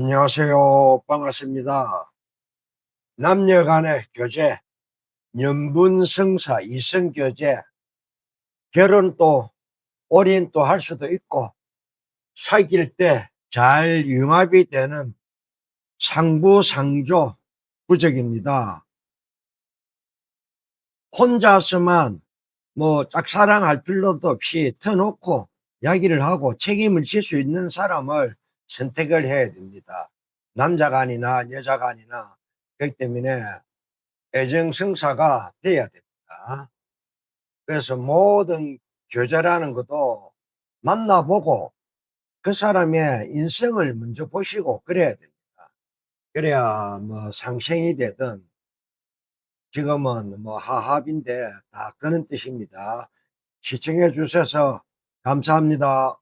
안녕하세요. 반갑습니다. 남녀 간의 교제, 연분성사, 이성교제, 결혼도, 올인도 할 수도 있고, 사귈 때 잘 융합이 되는 상부상조 부적입니다. 혼자서만 뭐 짝사랑할 필요도 없이 터놓고 이야기를 하고 책임을 질 수 있는 사람을 선택을 해야 됩니다. 남자가 아니나 여자가 아니나 그렇기 때문에 애정 성사가 돼야 됩니다. 그래서 모든 교제라는 것도 만나보고 그 사람의 인성을 먼저 보시고 그래야 됩니다. 그래야 뭐 상생이 되든 지금은 뭐 하합인데 다 그런 뜻입니다. 시청해 주셔서 감사합니다.